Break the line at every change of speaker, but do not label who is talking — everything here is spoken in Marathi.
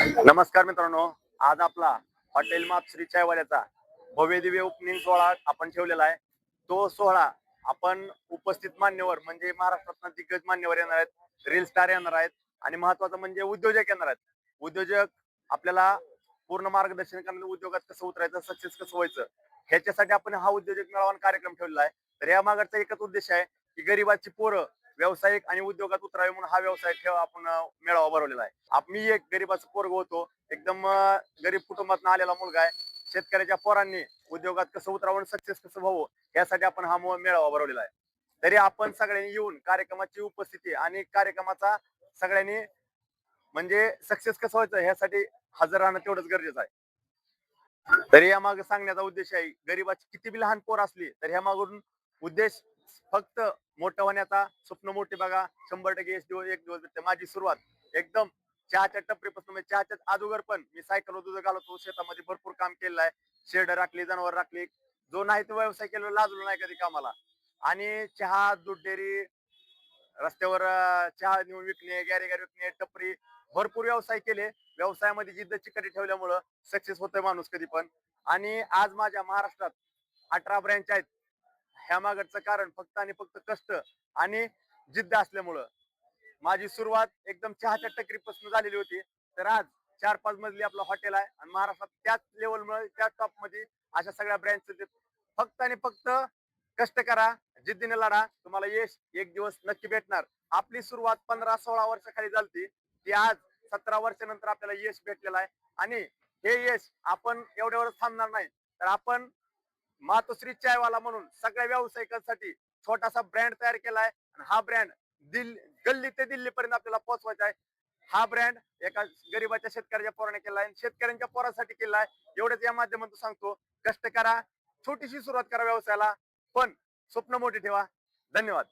नमस्कार मित्रांनो आज आपला हॉटेल माप श्री चायवाल्याचा भव्य दिव्य ओपनिंग सोहळा आपण ठेवलेला आहे. तो सोहळा आपण उपस्थित मान्यवर म्हणजे महाराष्ट्रात दिग्गज मान्यवर येणार आहेत रील स्टार येणार आहेत आणि महत्वाचं म्हणजे उद्योजक येणार आहेत. उद्योजक आपल्याला पूर्ण मार्गदर्शन करणार उद्योगात कसं उतरायचं सक्सेस कसं व्हायचं ह्याच्यासाठी आपण हा उद्योजक मेळावा कार्यक्रम ठेवलेला आहे. तर या मागचा एकच उद्देश आहे की गरीबाची पोरं व्यावसायिक आणि उद्योगात उतरावे म्हणून हा व्यवसाय ठेव आपण मेळावा भरवलेला आहे. मी एक गरीबाचं पोरग होतो. एकदम गरीब कुटुंबात आलेला मुलगा आहे. शेतकऱ्याच्या पोरांनी उद्योगात कसं उतरावं सक्सेस कसं व्हावं यासाठी आपण हा मेळावा भरवलेला आहे. तरी आपण सगळ्यांनी येऊन कार्यक्रमाची उपस्थिती आणि कार्यक्रमाचा सगळ्यांनी म्हणजे सक्सेस कसं व्हायचं ह्यासाठी हजर राहणं तेवढंच गरजेचं आहे. तरी या मागे सांगण्याचा उद्देश आहे गरीबाची किती बी लहान पोर असली तर ह्या मागून उद्देश फक्त मोठं होण्याचा स्वप्न मोठे बघा. शंभर टक्के एक दिवस एक दिवस भेटते. माझी सुरुवात एकदम चहाच्या टपरीपासून म्हणजे चहाच्या अगोदर पण मी सायकल दूध घालतो शेतामध्ये भरपूर काम केलेलं आहे. शेड राखली जनावर राखली. जो नाही तो व्यवसाय केला लाजलो नाही कधी कामाला. आणि चहा दूध डेअरी रस्त्यावर चहा नेऊन विकणे गॅरेगर विकणे टपरी भरपूर व्यवसाय केले. व्यवसायामध्ये जिद्द चिकटी ठेवल्यामुळं सक्सेस होतोय माणूस कधी पण. आणि आज माझ्या महाराष्ट्रात अठरा ब्रँच आहेत. ह्या मागचं कारण फक्त आणि फक्त कष्ट आणि जिद्द असल्यामुळं. माझी सुरुवात एकदम चहाच्या टकरीपासून झालेली होती. तर आज चार पाच मजली आपलं हॉटेल आहे आणि महाराष्ट्रात त्याच लेवलमुळे त्या टॉपमध्ये अशा सगळ्या ब्रँच फक्त आणि फक्त कष्ट करा जिद्दीने लढा. तुम्हाला यश एक दिवस नक्की भेटणार. आपली सुरुवात पंधरा सोळा वर्षाखाली झालती. ती आज सतरा वर्षानंतर आपल्याला यश भेटलेलं आहे. आणि हे यश आपण एवढ्यावरच थांबणार नाही. तर आपण मातोश्री चायवाला म्हणून सगळ्या व्यावसायिकांसाठी छोटासा ब्रँड तयार केलाय. आणि हा ब्रँड दिल्ली गल्ली ते दिल्ली पर्यंत आपल्याला पोहोचवायचा आहे. हा ब्रँड एका गरीबाच्या शेतकऱ्याच्या पोराने केलाय आणि शेतकऱ्यांच्या पोरासाठी केलाय. एवढंच या माध्यमातून सांगतो. कष्ट करा छोटीशी सुरुवात करा व्यवसायाला. पण स्वप्न मोठी ठेवा. धन्यवाद.